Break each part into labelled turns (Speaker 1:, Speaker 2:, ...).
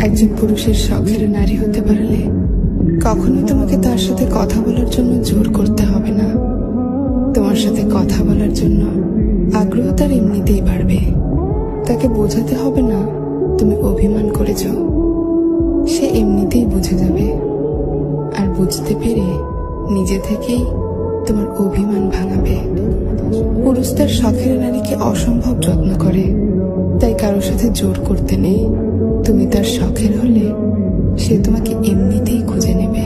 Speaker 1: একজন পুরুষের শখের নারী হতে পারলে কখনোই তোমাকে তার সাথে কথা বলার জন্য জোর করতে হবে না। তোমার সাথে কথা বলার জন্য আগ্রহ তার এমনিতেই বাড়বে। তাকে বোঝাতে হবে না, তুমি অভিমান করেছ। সে এমনিতেই বুঝে যাবে। আর বুঝতে পেরে নিজে থেকেই তোমার অভিমান ভাঙাবে। পুরুষ তার শখের নারীকে অসম্ভব যত্ন করে, তাই কারোর সাথে জোর করতে নেই। তুমি তার শখের হলে সে তোমাকে এমনিতেই খুঁজে নেবে।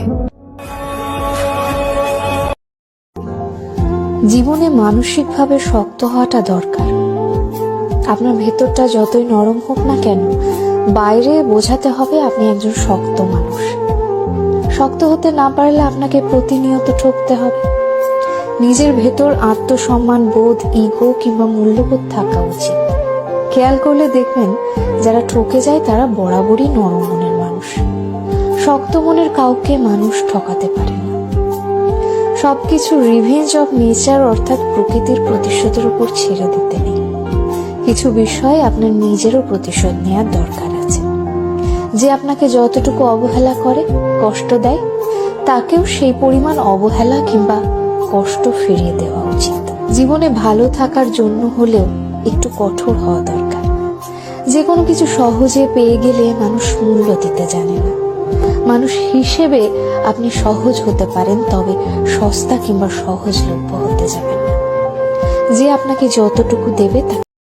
Speaker 2: জীবনে মানসিকভাবে শক্ত হওয়াটা দরকার। আপনার ভেতরটা যতই নরম হোক না কেন, বাইরে বোঝাতে হবে আপনি একজন শক্ত মানুষ। শক্ত হতে না পারলে আপনাকে প্রতিনিয়ত ঠকতে হবে। নিজের ভেতর আত্মসম্মান, বোধ, ইগো কিংবা মূল্যবোধ থাকা উচিত। খেয়াল করলে দেখবেন যারা ঠকে যায় তারা বরাবরই নরম মনের মানুষ। শক্ত মনের কাউকে মানুষ ঠকাতে পারে না। সবকিছু রিভেঞ্জ অফ নেচার অর্থাৎ প্রকৃতির প্রতিশোধের উপর ছেড়ে দিতে নেই। কিছু বিষয় আপনার নিজেরও প্রতিশোধ নেওয়ার দরকার আছে। যে আপনাকে যতটুকু অবহেলা করে, কষ্ট দেয়, তাকেও সেই পরিমাণ অবহেলা কিংবা কষ্ট ফিরিয়ে দেওয়া উচিত। জীবনে ভালো থাকার জন্য হলেও একটু কঠোর হওয়া দরকার। যে কোনো কিছু সহজে পেয়ে গেলে মানুষ মূল্য দিতে জানে না। মানুষ হিসেবে আপনি সহজ হতে পারেন, তবে সস্তা কিংবা সহজলভ্য হতে যাবেন না। যে আপনাকে যতটুকু দেবে তা